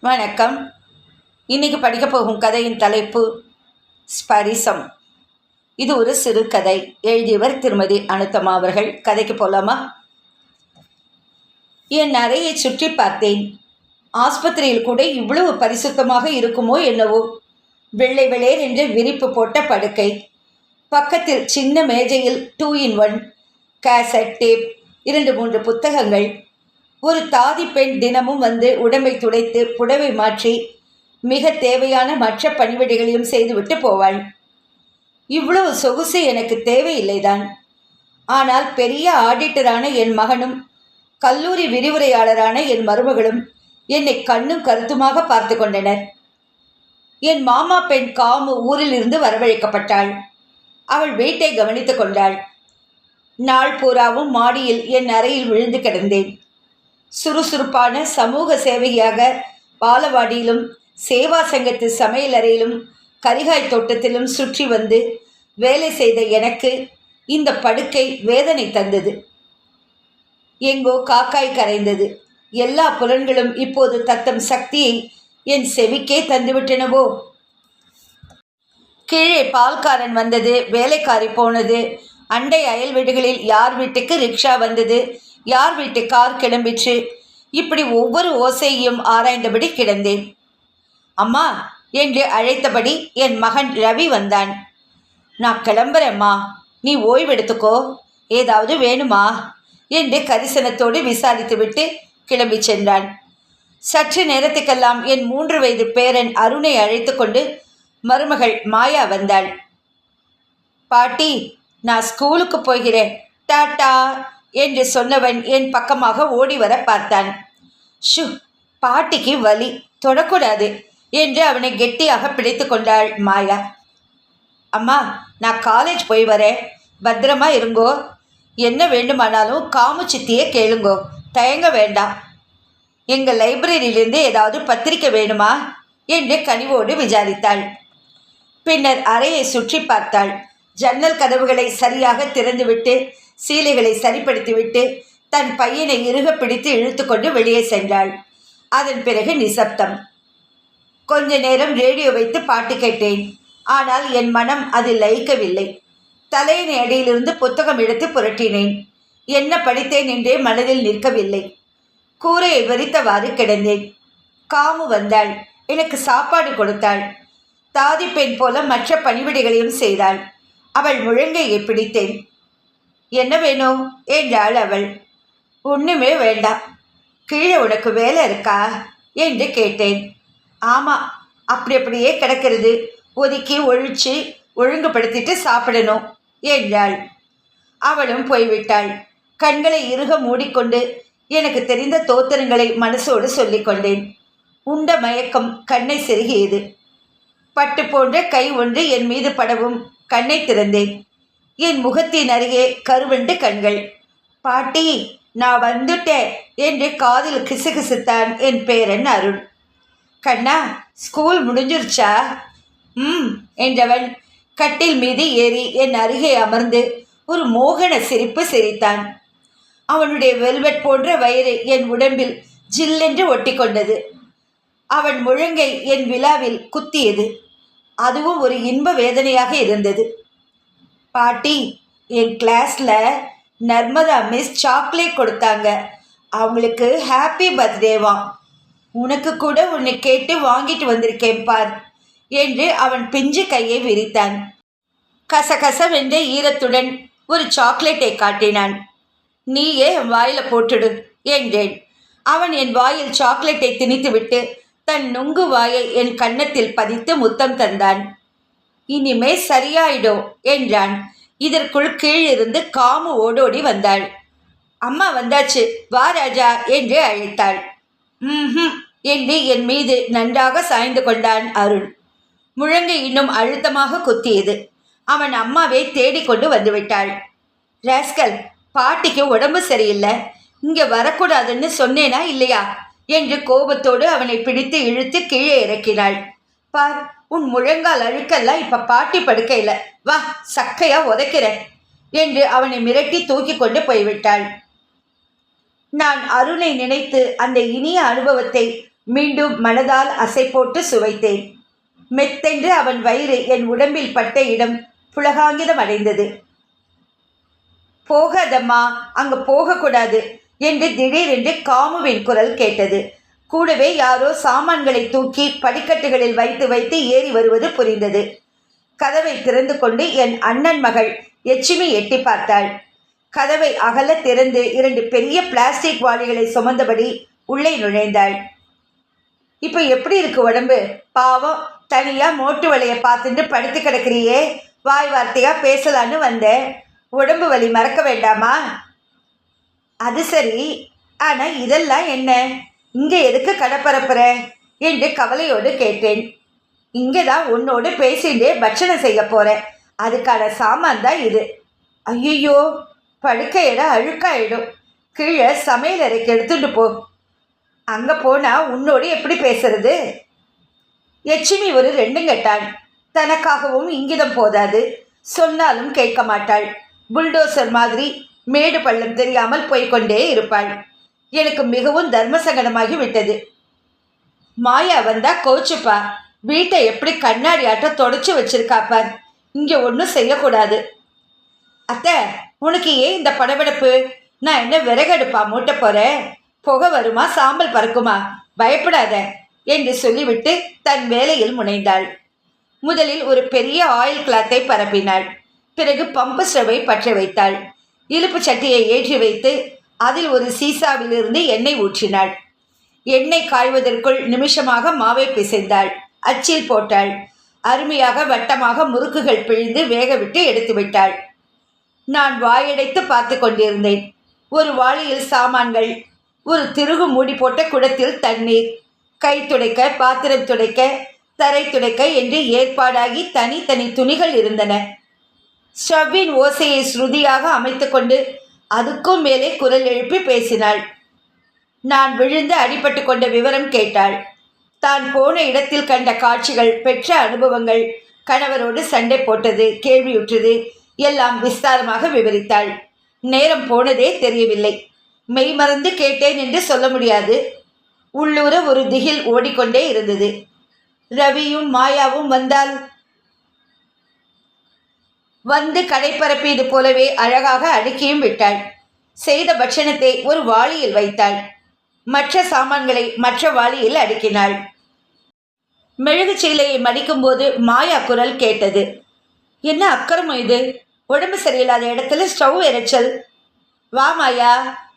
வணக்கம். இன்னைக்கு படிக்க போகும் கதையின் தலைப்பு ஸ்பரிசம். இது ஒரு சிறுகதை எழுதியவர் திருமதி அனுத்தமா அவர்கள். கதைக்கு போலாமா? என் அறையை சுற்றி பார்த்தேன். ஆஸ்பத்திரியில் கூட இவ்வளவு பரிசுத்தமாக இருக்குமோ என்னவோ. வெள்ளை வெளேர் என்று விரிப்பு போட்ட படுக்கை. பக்கத்தில் சின்ன மேஜையில் two in one cassette tape இரண்டு மூன்று புத்தகங்கள். ஒரு தாதி பெண் தினமும் வந்து உடம்பை துடைத்து புடவை மாற்றி மிக தேவையான மற்ற பணிவிடைகளையும் செய்துவிட்டு போவாள். இவ்வளவு சொகுசு எனக்கு தேவையில்லைதான் ஆனால் பெரிய ஆடிட்டரான என் மகனும் கல்லூரி விரிவுரையாளரான என் மருமகளும் என்னை கண்ணும் கருத்துமாக பார்த்து கொண்டனர். என் மாமா பெண் காமு ஊரிலிருந்து வரவழைக்கப்பட்டாள். அவள் வீட்டை கவனித்துக் கொண்டாள். நாள் பூராவும் மாடியில் என் அறையில் விழுந்து கிடந்தேன். சுறுசுறுப்பான சமூக சேவையாக பாலவாடியிலும் சேவா சங்கத்து சமையலறையிலும் கரிகாய் தோட்டத்திலும் சுற்றி வந்து வேலை செய்த எனக்கு இந்த படுக்கை வேதனை தந்தது. எங்கோ காக்காய் கரைந்தது. எல்லா புலன்களும் இப்போது தத்தம் சக்தியை என் செவிக்கே தந்துவிட்டனவோ? கீழே பால்காரன் வந்தது வேலைக்காரி போனது அண்டை அயல் வீடுகளில் யார் வீட்டுக்கு ரிக்ஷா வந்தது யார் வீட்டு கார் கிளம்பிற்று? இப்படி ஒவ்வொரு ஓசையையும் ஆராய்ந்தபடி கிடந்தேன். அம்மா என்று அழைத்தபடி என் மகன் ரவி வந்தான். நான் கிளம்புறேம்மா நீ ஓய்வெடுத்துக்கோ. ஏதாவது வேணுமா? என்று கரிசனத்தோடு விசாரித்துவிட்டு கிளம்பி சென்றான். சற்று நேரத்துக்கெல்லாம் என் மூன்று வயது பேரன் அருணை அழைத்து கொண்டு மருமகள் மாயா வந்தாள். பாட்டி நான் ஸ்கூலுக்கு போகிறேன். டாட்டா! என்று சொன்னவன் என் பக்கமாக ஓடி வர பார்த்தான். ஷு பாட்டிக்கு வலி தொடக்கூடாது என்று அவனை கெட்டியாக பிடித்து கொண்டாள் மாயா. அம்மா நான் காலேஜ் போய் வரேன். பத்திரமா இருங்கோ. என்ன வேண்டுமானாலும் காமு சித்தியே கேளுங்கோ. தயங்க வேண்டாம். எங்கள் லைப்ரரியிலிருந்து ஏதாவது பத்திரிக்கை வேணுமா? என்று கனிவோடு விசாரித்தாள். பின்னர் அறையை சுற்றி பார்த்தாள். ஜன்னல் கதவுகளை சரியாக திறந்துவிட்டு சீலைகளை சரிப்படுத்திவிட்டு தன் பையனை இறுக பிடித்து இழுத்துக்கொண்டு வெளியே சென்றாள். அதன் பிறகு நிசப்தம். கொஞ்ச நேரம் ரேடியோ வைத்து பாட்டு கேட்டேன். ஆனால் என் மனம் அதில் லயிக்கவில்லை. தலையின் அடியிலிருந்து புத்தகம் எடுத்து புரட்டினேன். என்ன படித்தேன் என்றே மனதில் நிற்கவில்லை. கூரையை விரித்தவாறு கிடந்தேன். காமு வந்தாள். எனக்கு சாப்பாடு கொடுத்தாள். தாதி பெண் போல மற்ற பணிவிடைகளையும் செய்தாள். அவள் முழங்கையை பிடித்தேன். என்ன வேணும்? என்றாள் அவள். ஒன்றுமே வேண்டாம். கீழே உனக்கு வேலை இருக்கா? என்று கேட்டேன். ஆமாம் அப்படி அப்படியே கிடக்கிறது. ஒதுக்கி ஒழிச்சு ஒழுங்குபடுத்திட்டு சாப்பிடணும் என்றாள். அவளும் போய்விட்டாள். கண்களை இறுக மூடிக்கொண்டு எனக்கு தெரிந்த தோத்திரங்களை மனசோடு சொல்லிக்கொண்டேன் உண்ட மயக்கம் கண்ணை செருகியது. பட்டு போன்ற கை ஒன்று என் மீது படவும். கண்ணை திறந்தேன். என் முகத்தின் அருகே கருவண்டு கண்கள். பாட்டி நான் வந்துட்டேன் என்று காதில் கிசுகிசுத்தான் என் பேரன் அருண். கண்ணா ஸ்கூல் முடிஞ்சிருச்சா? ம் என்றவன் கட்டில் மீது ஏறி என் அருகே அமர்ந்து ஒரு மோகன சிரிப்பு சிரித்தான். அவனுடைய வெல்வெட் போன்ற வயிறு என் உடம்பில் ஜில்லென்று ஒட்டிக்கொண்டது. அவன் முழங்கை என் விழாவில் குத்தியது. அதுவும் ஒரு இன்ப வேதனையாக இருந்தது. பாட்டி என் கிளாஸில் நர்மதா மிஸ் சாக்லேட் கொடுத்தாங்க. அவங்களுக்கு ஹாப்பி பர்த்டேவாம் உனக்கு கூட உன்னை கேட்டு வாங்கிட்டு வந்திருக்கேன் பார் என்று அவன் பிஞ்சு கையை விரித்தான். கசகசவென்ற ஈரத்துடன் ஒரு சாக்லேட்டை காட்டினான். நீயே என் வாயில் போட்டுடு என்றேன். அவன் என் வாயில் சாக்லேட்டை திணித்துவிட்டு தன் நுங்கு வாயை என் கன்னத்தில் பதித்து முத்தம் தந்தான். இனிமே சரியாயிடும் என்றான். இதற்குள் கீழிருந்து காமு ஓடோடி வந்தாள். அம்மா வந்தாச்சு வா ராஜா என்று அழைத்தாள். ம் என்று என் மீது நன்றாக சாய்ந்து கொண்டான் அருண் முழங்கை இன்னும் அழுத்தமாக குத்தியது. அவன் அம்மாவை தேடிக்கொண்டு வந்துவிட்டாள். ராஸ்கல் பாட்டிக்கு உடம்பு சரியில்லை. இங்கே வரக்கூடாதுன்னு சொன்னேனா இல்லையா? என்று கோபத்தோடு அவனை பிடித்து இழுத்து கீழே இறக்கினாள். பார் உன் முழங்கால் அழுக்கெல்லாம் இப்ப பாட்டி படுக்கையில. வா சக்கையா உதைக்கிறேன் என்று அவனை மிரட்டி தூக்கி கொண்டு போய்விட்டாள். நான் அருணை நினைத்து அந்த இனிய அனுபவத்தை மீண்டும் மனதால் அசை போட்டு சுவைத்தேன். மெத்தென்று அவன் வயிறு என் உடம்பில் பட்ட இடம் புலகாங்கிதம் அடைந்தது. போகாதம்மா அங்க போகக்கூடாது என்று திடீரென்று காமுவின் குரல் கேட்டது. கூடவே யாரோ சாமான்களை தூக்கி படிக்கட்டுகளில் வைத்து வைத்து ஏறி வருவது புரிந்தது. கதவை திறந்து கொண்டு என் அண்ணன் மகள் எச்சுமி எட்டி பார்த்தாள். கதவை அகல திறந்து இரண்டு பெரிய பிளாஸ்டிக் வாளிகளை சுமந்தபடி உள்ளே நுழைந்தாள். இப்போ எப்படி இருக்கு உடம்பு? பாவம் தனியா மோட்டு வலைய பார்த்துட்டு படுத்து கிடக்கிறியே. வாய் வார்த்தையா பேசலான்னு வந்தேன் உடம்பு வலி மறக்க வேண்டாமா? அது சரி. ஆனா இதெல்லாம் என்ன? இங்கே எதுக்கு கடப்பரப்புற? என்று கவலையோடு கேட்டேன். இங்கே தான் உன்னோடு பேசிட்டு பட்சணம் செய்ய போகிறேன் அதுக்கான சாமான் தான் இது. ஐயோ படுக்கையிட அழுக்காயிடும். கீழே சமையல் அறைக்கு எடுத்துட்டு போ. அங்கே போனால் உன்னோடு எப்படி பேசுறது? எச்சிமி ஒரு ரெண்டும் கெட்டாள். தனக்காகவும் இங்கிதம் போதாது. சொன்னாலும் கேட்க மாட்டாள். புல்டோசர் மாதிரி மேடு பள்ளம் தெரியாமல் போய்க்கொண்டே இருப்பாள். எனக்கு மிகவும் தர்மசங்கடமாகி விட்டது. மாயா வந்தா கோச்சுப்பா. வீட்டை எப்படி கண்ணாடி ஆட்டம் தொடச்சி வச்சிருக்காப்பார் இங்கே ஒன்றும் செய்யக்கூடாது. அத்தை உனக்கு ஏன் இந்த படபடப்பு? நான் என்ன விறகடுப்பா மூட்ட போறேன்? புகை வருமா? சாம்பல் பறக்குமா? பயப்படாத என்று சொல்லிவிட்டு தன் வேலையில் முனைந்தாள். முதலில் ஒரு பெரிய ஆயில் கிளாத்தை பரப்பினாள். பிறகு பம்பு ஸ்டவை பற்ற வைத்தாள். இழுப்பு சட்டியை ஏற்றி வைத்து அதில் ஒரு சீசாவிலிருந்து எண்ணெய் ஊற்றினாள். எண்ணெய் காய்வதற்குள் நிமிஷமாக மாவை பிசைந்தாள். அச்சில் போட்டாள். அருமையாக வட்டமாக முறுக்குகள் பிழிந்து வேகவிட்டு எடுத்து விட்டாள். நான் வாயடைத்து பார்த்து கொண்டிருந்தேன். ஒரு வாளியில் சாமான்கள் ஒரு திருகு மூடி போட்ட குடத்தில் தண்ணீர் கை துடைக்க பாத்திரம் துடைக்க தரை துடைக்க என்று ஏற்பாடாகி தனித்தனி துணிகள் இருந்தன. ஸ்டவ்வின் ஓசையை ஸ்ருதியாக அமைத்துக்கொண்டு அதுக்கும் மேலே குரல் எழுப்பி பேசினாள். நான் விழுந்து அடிபட்டு கொண்ட விவரம் கேட்டாள். தான் போன இடத்தில் கண்ட காட்சிகள் பெற்ற அனுபவங்கள் கணவரோடு சண்டை போட்டது கேள்வியுற்றது எல்லாம் விஸ்தாரமாக விவரித்தாள். நேரம் போனதே தெரியவில்லை. மெய்மறந்து கேட்டேன் என்று சொல்ல முடியாது. உள்ளூர ஒரு திகில் ஓடிக்கொண்டே இருந்தது. ரவியும் மாயாவும் வந்தால் வந்து கடைப்பரப்பியது போலவே அழகாக அடுக்கியும் விட்டாள். செய்த பட்சணத்தை ஒரு வாளியில் வைத்தாள். மற்ற சாமான்களை மற்ற வாளியில் அடுக்கினாள். மெழுகு சீலையை மடிக்கும்போது மாயா குரல் கேட்டது. என்ன அக்கறம் இது? உடம்பு சரியில்லாத இடத்துல ஸ்டவ் எரிச்சல். வா மாயா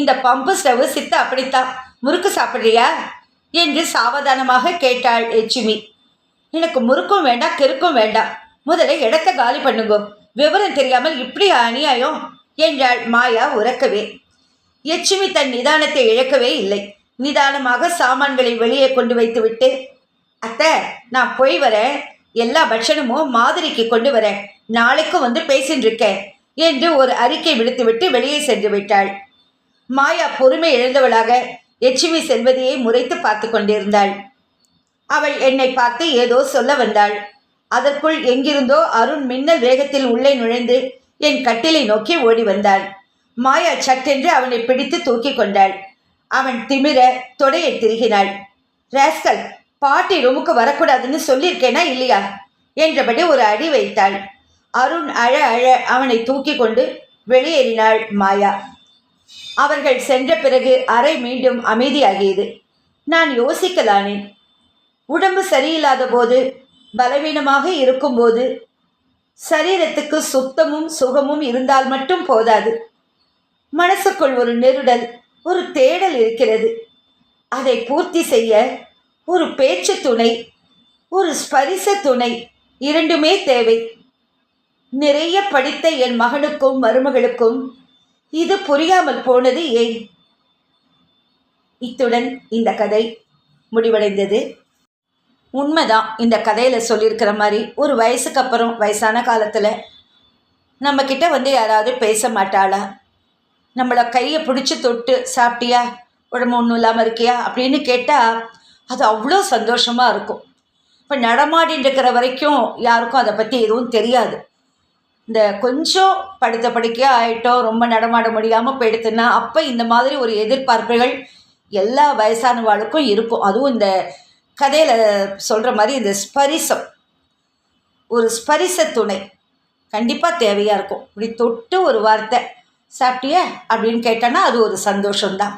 இந்த பம்பு ஸ்டவ் சித்த அப்படித்தான் முறுக்கு சாப்பிட்றியா? என்று சாவதானமாக கேட்டாள் எச்சுமி எனக்கு முறுக்கும் வேண்டாம் கிறுக்கும் வேண்டாம். முதல்ல இடத்த காலி பண்ணுங்க. விவரம் தெரியாமல் இப்படி அநியாயம் என்றாள் மாயா உறக்கவே. எச்சுமி தன் நிதானத்தை இழக்கவே இல்லை. நிதானமாக சாமான்களை வெளியே கொண்டு வைத்துவிட்டு அத்தை நான் போய் வரேன். எல்லா பட்சணமும் மாதிரிக்கு கொண்டு வரேன். நாளைக்கும் வந்து பேசின்னு இருக்கேன் என்று ஒரு அறிக்கை விடுத்துவிட்டு வெளியே சென்று விட்டாள். மாயா பொறுமை இழந்தவளாக எச்சுமி செல்வதையே முறைத்து பார்த்து கொண்டிருந்தாள். அவள் என்னை பார்த்து ஏதோ சொல்ல வந்தாள். அதற்குள் எங்கிருந்தோ அருண் மின்னல் வேகத்தில் உள்ளே நுழைந்து என் கட்டிலை நோக்கி ஓடி வந்தாள் மாயா சட்டென்று அவனை பிடித்து தூக்கி கொண்டாள். அவன் திமிர தொடையை திருகினாள். ராஸ்கல் பாட்டி ரூமுக்கு வரக்கூடாதுன்னு சொல்லியிருக்கேனா இல்லையா? என்றபடி ஒரு அடி வைத்தாள். அருண் அழ அழ அவனை தூக்கி கொண்டு வெளியேறினாள் மாயா. அவர்கள் சென்ற பிறகு அறை மீண்டும் அமைதியாகியது. நான் யோசிக்கலானேன் உடம்பு சரியில்லாத போது பலவீனமாக இருக்கும்போது சரீரத்துக்கு சுத்தமும் சுகமும் இருந்தால் மட்டும் போதாது. மனசுக்குள் ஒரு நெருடல் ஒரு தேடல் இருக்கிறது. அதை பூர்த்தி செய்ய ஒரு பேச்சு துணை ஒரு ஸ்பரிச துணை இரண்டுமே தேவை. நிறைய படித்த என் மகனுக்கும் மருமகளுக்கும் இது புரியாமல் போனது ஏன்? இத்துடன் இந்த கதை முடிவடைந்தது. உண்மைதான் இந்த கதையில் சொல்லியிருக்கிற மாதிரி. ஒரு வயசுக்கு அப்புறம் வயசான காலத்தில் நம்மக்கிட்ட வந்து யாராவது பேச மாட்டாளா? நம்மளை கையை பிடிச்சி தொட்டு சாப்பிட்டியா? உடம்பு ஒன்றும் இல்லாமல் இருக்கியா? அப்படின்னு கேட்டால் அது அவ்வளோ சந்தோஷமாக இருக்கும். இப்போ நடமாடின்னு இருக்கிற வரைக்கும் யாருக்கும் அதை பற்றி எதுவும் தெரியாது. இந்த கொஞ்சம் படுத்த படிக்கையாக ஆகிட்டோம் ரொம்ப நடமாட முடியாமல் போயிடுத்துன்னா அப்போ இந்த மாதிரி ஒரு எதிர்பார்ப்புகள் எல்லா வயசானவாளுக்கும் இருக்கும். அதுவும் இந்த கதையில் சொல்கிற மாதிரி இந்த ஸ்பரிசம். ஒரு ஸ்பரிச துணை. கண்டிப்பாக தேவையாக இருக்கும். இப்படி தொட்டு ஒரு வார்த்தை சாப்பிட்டியா அப்படின்னு கேட்டோன்னா அது ஒரு சந்தோஷம்தான்.